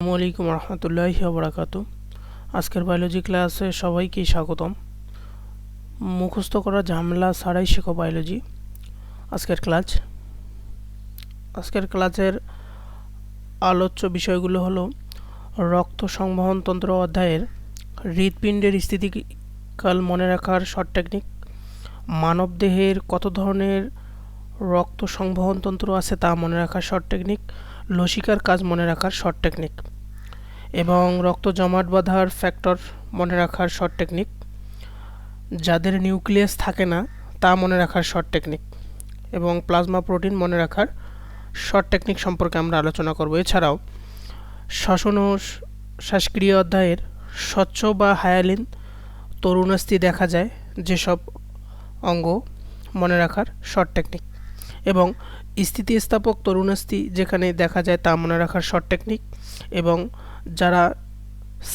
আসসালামু রহমতুল্লাহি বরাকাত আজকের বায়োলজি ক্লাসে সবাইকে স্বাগতম। মুখস্থ করা ঝামেলা ছাড়াই শেখো বায়োলজি আজকের ক্লাস আজকের ক্লাসের আলোচ্য বিষয়গুলো হলো রক্ত সংবহনতন্ত্র অধ্যায়ের হৃৎপিণ্ডের স্থিতিকাল মনে রাখার শর্ট টেকনিক মানবদেহের কত ধরনের রক্ত সংবহনতন্ত্র আছে তা মনে রাখার শর্ট টেকনিক লসিকার কাজ মনে রাখার শর্ট টেকনিক এবং রক্ত জমাট বাঁধার ফ্যাক্টর মনে রাখার শর্ট টেকনিক যাদের নিউক্লিয়াস থাকে না, তা মনে রাখার শর্ট টেকনিক এবং প্লাজমা প্রোটিন মনে রাখার শর্ট টেকনিক সম্পর্কে আমরা আলোচনা করব। এছাড়াও, শ্বসন ও শ্বাসক্রিয়া অধ্যায়ের স্বচ্ছ বা হায়ালিন তরুণাস্থি দেখা যায়, যেসব অঙ্গ মনে রাখার শর্ট টেকনিক এবং স্থিতিস্থাপক তরুণাস্থি যেখানে দেখা যায় তা মনে রাখার শর্ট টেকনিক এবং যারা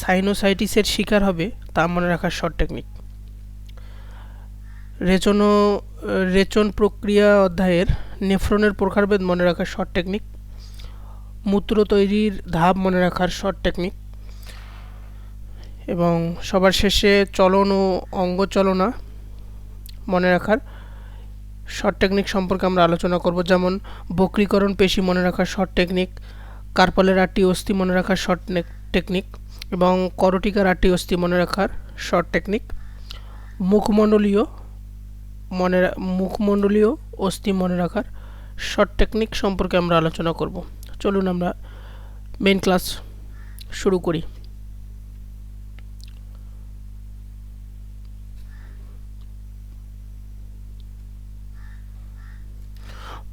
সাইনোসাইটিসের শিকার হবে তা মনে রাখার শর্ট টেকনিক রেচন রেচন প্রক্রিয়া অধ্যায়ের নেফ্রনের প্রকারভেদ মনে রাখার শর্ট টেকনিক মূত্র তৈরির ধাপ মনে রাখার শর্ট টেকনিক এবং সবার শেষে চলন ও অঙ্গচলনা মনে রাখার শর্ট টেকনিক সম্পর্কে আমরা আলোচনা করব, যেমন বক্রীকরণ পেশি মনে রাখার শর্ট টেকনিক কার্পালের আটটি অস্থি মনে রাখার শর্ট টেকনিক এবং করটিকার আটটি অস্থি মনে রাখার শর্ট টেকনিক মুখমণ্ডলীয় মনে মুখমণ্ডলীয় অস্থি মনে রাখার শর্ট টেকনিক সম্পর্কে আমরা আলোচনা করব। চলুন আমরা মেন ক্লাস শুরু করি।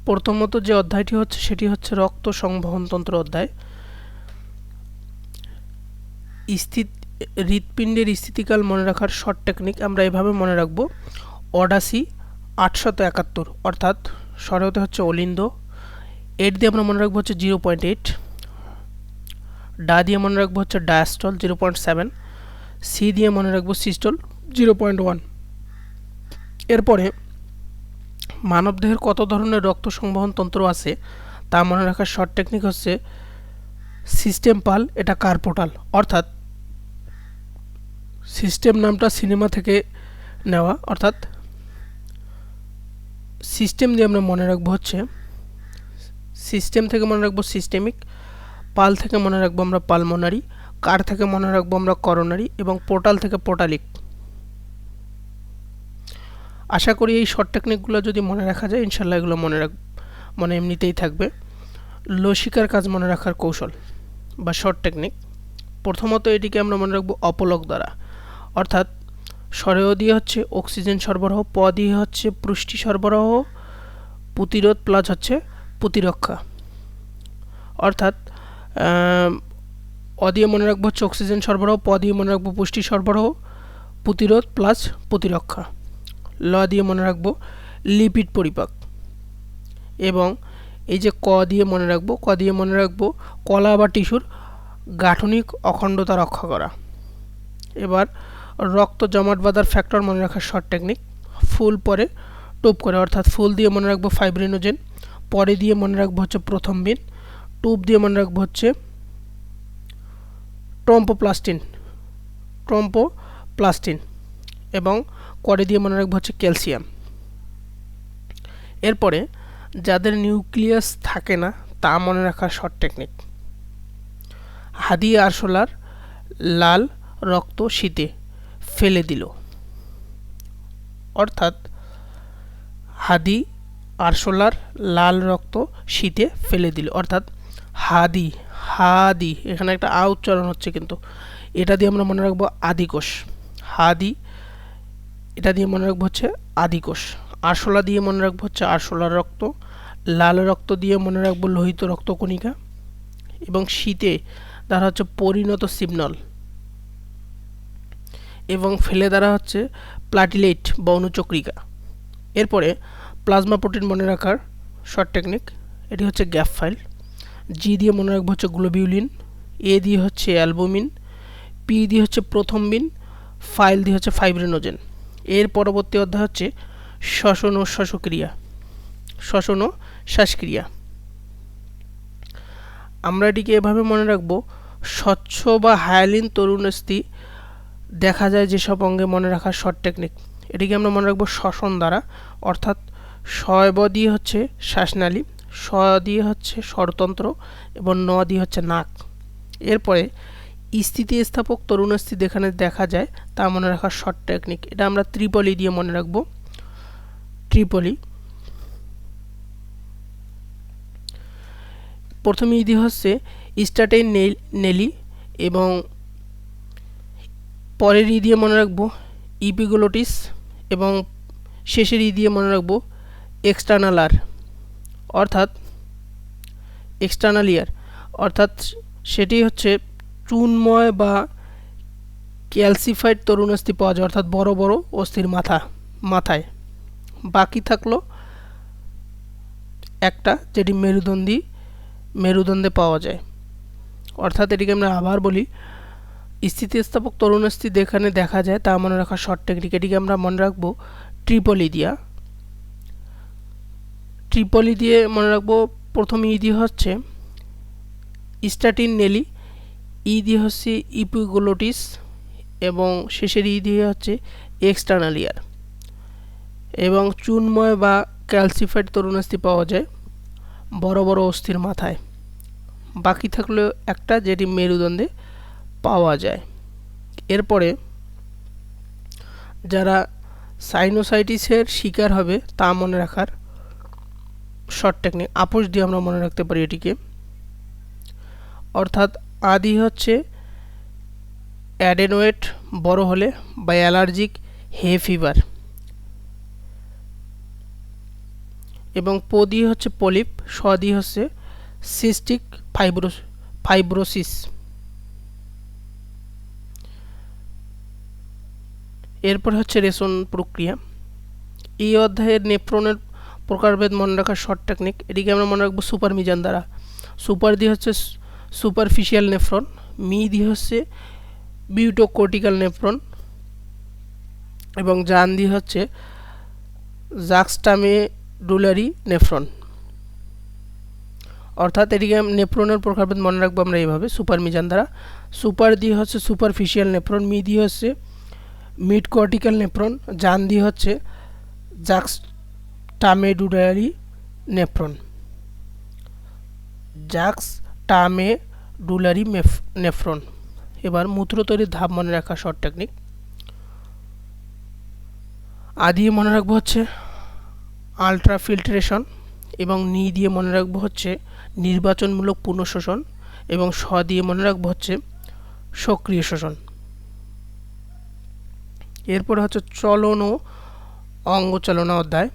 প্রথমত যে অধ্যায়টি হচ্ছে, সেটি হচ্ছে রক্ত সংবহনতন্ত্র অধ্যায়। স্থিত, হৃৎপিণ্ডের স্থিতিকাল মনে রাখার শর্ট টেকনিক আমরা এভাবে মনে রাখব। অডাসি আটশত একাত্তর, অর্থাৎ সরেহতে হচ্ছে অলিন্দ। এইট দিয়ে আমরা মনে রাখব হচ্ছে জিরো পয়েন্ট এইট ডা দিয়ে মনে রাখব হচ্ছে diastole zero point seven C দিয়ে মনে রাখব সিস্টল জিরো পয়েন্ট ওয়ান এরপরে মানবদেহের কত ধরনের রক্ত সংবহন তন্ত্র আছে, তা মনে রাখার শর্ট টেকনিক হচ্ছে সিস্টেম পাল এটা কার পোর্টাল অর্থাৎ সিস্টেম নামটা সিনেমা থেকে নেওয়া, অর্থাৎ সিস্টেম দিয়ে আমরা মনে রাখব হচ্ছে সিস্টেম থেকে মনে রাখব সিস্টেমিক পাল থেকে মনে রাখব আমরা পালমোনারি কার থেকে মনে রাখব আমরা করোনারি এবং পোর্টাল থেকে পোর্টালিক আশা করি এই শর্ট টেকনিকগুলো যদি মনে রাখা যায়, ইনশাল্লাহ এগুলো মনে রাখ, মনে এমনিতেই থাকবে। লসিকার কাজ মনে রাখার কৌশল বা শর্ট টেকনিক প্রথমত এটিকে আমরা মনে রাখব অপলক দ্বারা। অর্থাৎ সরেও দিয়ে হচ্ছে অক্সিজেন সরবরাহ, প দিয়ে হচ্ছে পুষ্টি সরবরাহ, প্রতিরোধ প্লাস হচ্ছে প্রতিরক্ষা। অর্থাৎ অ দিয়ে মনে রাখব হচ্ছে অক্সিজেন সরবরাহ, প দিয়ে মনে রাখব পুষ্টি সরবরাহ, প্রতিরোধ প্লাস প্রতিরক্ষা। ল দিয়ে মনে রাখব লিপিড পরিপাক। এবং এই যে ক দিয়ে মনে রাখব, ক দিয়ে মনে রাখব কলা বা টিস্যুর গাঠনিক অখণ্ডতা রক্ষা করা। এবার রক্ত জমাট বাঁধার ফ্যাক্টর মনে রাখার শর্ট টেকনিক ফুল পরে টুপ করে, অর্থাৎ ফুল দিয়ে মনে রাখব ফাইব্রিনোজেন পরে দিয়ে মনে রাখব হচ্ছে প্রথম বিন, টুপ দিয়ে মনে রাখব হচ্ছে ট্রম্পোপ্লাস্টিন ট্রম্পোপ্লাস্টিন এবং করে দিয়ে মনে রাখব হচ্ছে ক্যালসিয়াম। এরপরে যাদের নিউক্লিয়াস থাকে না, তা মনে রাখার শর্ট টেকনিক। হাদি আরশোলার লাল রক্ত শীতে ফেলে দিল। অর্থাৎ হাদি আরশোলার লাল রক্ত শীতে ফেলে দিল। অর্থাৎ হাদি হাদি, এখানে একটা আ উচ্চারণ হচ্ছে কিন্তু। এটা দিয়ে আমরা মনে রাখব আদিকোষ। হাদি এটা দিয়ে মনে রাখব হচ্ছে আদিকোষ আরশোলা দিয়ে মনে রাখব হচ্ছে আরশোলার রক্ত, লাল রক্ত দিয়ে মনে রাখব লোহিত রক্তকণিকা এবং শীতে দ্বারা হচ্ছে পরিণত সিগনল এবং ফেলে দ্বারা হচ্ছে প্লাটিলেট বা অনুচক্রিকা এরপরে প্লাজমা প্রোটিন মনে রাখার শর্ট টেকনিক এটি হচ্ছে গ্যাপ ফাইল। জি দিয়ে মনে রাখব হচ্ছে গ্লোবিউলিন, এ দিয়ে হচ্ছে অ্যালবুমিন, পি দিয়ে হচ্ছে প্রথম বিন, ফাইল দিয়ে হচ্ছে ফাইব্রিনোজেন। এর পরবর্তী অধ্যায় হচ্ছে শ্বসন ও শ্বাসক্রিয়া। শ্বসন ও শ্বাসক্রিয়া। আমরা এটিকে এভাবে মনে রাখব, স্বচ্ছ বা হায়ালিন তরুণস্থি দেখা যায় যেসব অঙ্গে মনে রাখার শর্ট টেকনিক এটিকে আমরা মনে রাখব শ্বসন দ্বারা, অর্থাৎ শয়ব দিয়ে হচ্ছে শ্বাসনালী স দিয়ে হচ্ছে স্বরতন্ত্র এবং ন দিয়ে হচ্ছে নাক। এরপরে স্থিতিস্থাপক তরুণস্থিতি যেখানে দেখা যায়, তা মনে রাখার শর্ট টেকনিক এটা আমরা ত্রিপলি দিয়ে মনে রাখব। ত্রিপলি। প্রথম ইদি হচ্ছে স্টার্টের নেলি এবং পরের ই দিয়ে মনে রাখব ইপিগুলোটিস এবং শেষের ই দিয়ে মনে রাখব এক্সটার্নাল আর অর্থাৎ এক্সটার্নাল ইয়ার অর্থাৎ সেটি হচ্ছে চুনময় বা ক্যালসিফাইড তরুণ অস্থি পাওয়া যায়, অর্থাৎ বড় বড় অস্থির মাথা, মাথায়। বাকি থাকল একটা যেটি মেরুদণ্ডী, মেরুদণ্ডে পাওয়া যায়। অর্থাৎ এটিকে আমরা আবার বলি স্থিতিস্থাপক তরুণ অস্থি যেখানে দেখা যায় তা মনে রাখা শর্ট টেকনিক এটিকে আমরা মনে রাখব ট্রিপলি দিয়া ট্রিপলি দিয়ে মনে রাখব প্রথম ইদি হচ্ছে স্টাটিন নেলি ই দিয়ে হচ্ছে ইপিগোলোটিস এবং শেষের ই দিয়ে হচ্ছে এক্সটার্নাল ইয়ার এবং চুনময় বা ক্যালসিফাইড তরুণাস্থি পাওয়া যায় বড় বড় অস্থির মাথায়। বাকি থাকলেও একটা যেটি মেরুদণ্ডে পাওয়া যায়। এরপরে যারা সাইনোসাইটিসের শিকার হবে তা মনে রাখার শর্ট টেকনিক আপোষ দিয়ে আমরা মনে রাখতে পারি এটিকে। অর্থাৎ আদি হচ্ছে অ্যাডেনোয়েট বড় হলে বা অ্যালার্জিক হে ফিভার। এবং প দিয়ে হচ্ছে পলিপ, সদি হচ্ছে সিস্টিক ফাইব্রো ফাইব্রোসিস। এরপর হচ্ছে রেশন প্রক্রিয়া। এই অধ্যায়ের নেফ্রনের প্রকারভেদ মনে রাখার শর্ট টেকনিক এটিকে আমরা মনে রাখব সুপার মিজান দ্বারা। সুপার দিয়ে হচ্ছে সুপারফিশিয়াল নেফ্রন মি দিয়ে হচ্ছে বিউটোকোর্টিক্যাল নেফ্রন এবং জান দিয়ে হচ্ছে জাক্সটামেডুলারি নেফ্রন অর্থাৎ এটিকে নেফ্রনের প্রকারভেদ মনে রাখব আমরা এইভাবে সুপার মিজান দ্বারা। সুপার দিয়ে হচ্ছে সুপারফিশিয়াল নেফ্রন মি দিয়ে হচ্ছে মিড কর্টিক্যাল নেফ্রন জান দিয়ে হচ্ছে juxtamedullary nephron juxtamedullary nephron. এবার মূত্র তৈরির ধাপ মনে রাখা শর্ট টেকনিক আদি মনে রাখব হচ্ছে আলট্রা ফিল্ট্রেশন এবং নি দিয়ে মনে রাখব হচ্ছে নির্বাচনমূলক পুনঃশোষণ এবং স দিয়ে মনে রাখব হচ্ছে সক্রিয় শোষণ। এরপরে হচ্ছে চলন ও অঙ্গচালনা অধ্যায়।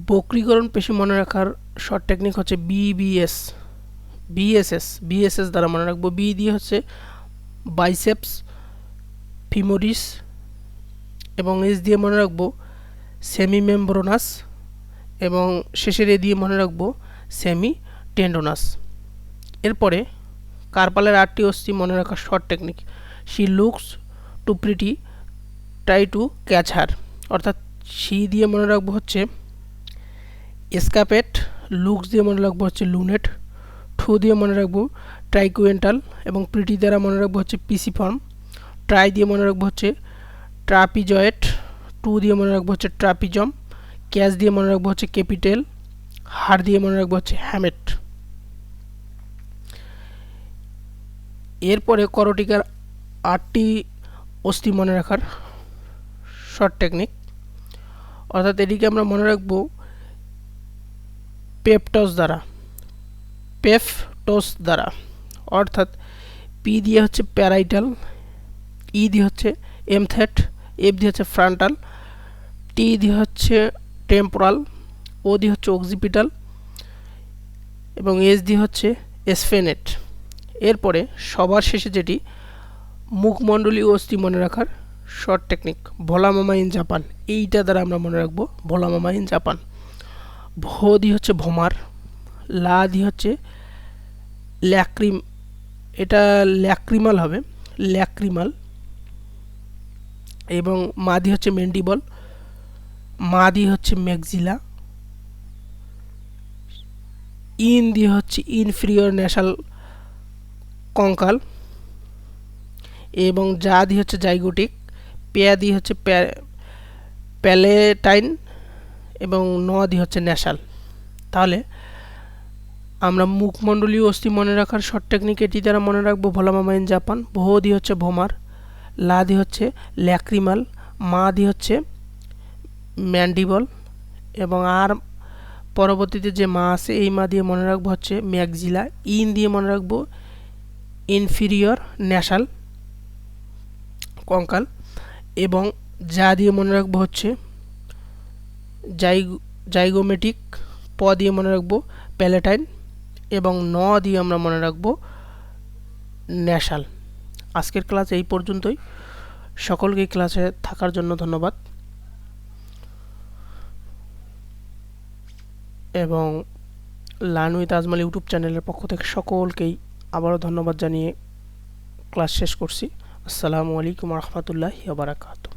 বক্রীকরণ পেশি মনে রাখার শর্ট টেকনিক হচ্ছে বিবিএস বিএসএস বিএসএস দ্বারা মনে রাখব। বি দিয়ে হচ্ছে বাইসেপস ফিমোরিস এবং এস দিয়ে মনে রাখব সেমি মেমব্রোনাস এবং শেষের এ দিয়ে মনে রাখব সেমি টেন্ডোনাস এরপরে কার্পালের আটটি অস্থি মনে রাখার short technique she looks too pretty try to catch her অর্থাৎ সি দিয়ে মনে রাখব হচ্ছে এসকাপেট লুকস দিয়ে মনে রাখব হচ্ছে লুনেট, ঠু দিয়ে মনে রাখব ট্রাইকুয়েন্টাল এবং প্রিটি দ্বারা মনে রাখব হচ্ছে পিসি ফর্ম ট্রাই দিয়ে মনে রাখব হচ্ছে ট্রাপিজয়েট টু দিয়ে মনে রাখব হচ্ছে ট্রাপিজম, ক্যাচ দিয়ে মনে রাখব হচ্ছে ক্যাপিটেল, হার দিয়ে মনে রাখব হচ্ছে হ্যামেট। এরপরে করটিকার আটটি অস্থি মনে রাখার শর্ট টেকনিক। অর্থাৎ এটিকে আমরা মনে রাখব পেপটস দ্বারা পেফটস দ্বারা, অর্থাৎ পি দিয়ে হচ্ছে প্যারাইটাল ই দিয়ে হচ্ছে এমথেট এফ দিয়ে হচ্ছে ফ্রান্টাল টি দিয়ে হচ্ছে টেম্পোরাল ও দিয়ে হচ্ছে অক্সিপিটাল এবং এস দিয়ে হচ্ছে এসফেনেট এরপরে সবার শেষে যেটি, মুখমণ্ডলী অস্থি মনে রাখার শর্ট টেকনিক ভোলামামা ইন জাপান এইটা দ্বারা আমরা মনে রাখব ভোলামামা ইন জাপান ভো দি হচ্ছে ভোমার লা দি হচ্ছে ল্যাক্রিম, এটা ল্যাক্রিমাল হবে, ল্যাক্রিমাল, এবং মাদি হচ্ছে মেন্ডিবল, মাদি হচ্ছে ম্যাগজিলা ইন দিয়ে হচ্ছে ইনফিরিয়র ন্যাশাল কঙ্কাল, এবং যা দিয়ে হচ্ছে জাইগোটিক পেয়া দিয়ে হচ্ছে প্যালেটাইন এবং ন দিয়ে হচ্ছে ন্যাশাল তাহলে আমরা মুখমণ্ডলীয় অস্থি মনে রাখার শর্ট টেকনিক এটি দ্বারা মনে রাখব ভোলামামা ইন জাপান ভো দিয়ে হচ্ছে ভোমার, লাদি হচ্ছে ল্যাক্রিমাল মা দিয়ে হচ্ছে ম্যান্ডিবল এবং আর পরবর্তীতে যে মা আছে, এই মা দিয়ে মনে রাখব হচ্ছে ম্যাকজিলা ইন দিয়ে মনে রাখব ইনফিরিয়র ন্যাশাল কঙ্কাল এবং যা দিয়ে মনে রাখব হচ্ছে জাইগোমেটিক, প দিয়ে মনে রাখব, প্যালেটাইন এবং ন দিয়ে আমরা মনে রাখব, ন্যাশাল। আজকের ক্লাস এই পর্যন্তই। সকলকে ক্লাসে থাকার জন্য ধন্যবাদ। এবং লার্ন উইথ ইউটিউব চ্যানেলের পক্ষ থেকে সকলকেই আবারও ধন্যবাদ জানিয়ে ক্লাস শেষ করছি। আসসালামু আলাইকুম রহমতুল্লাহ বারাকাতু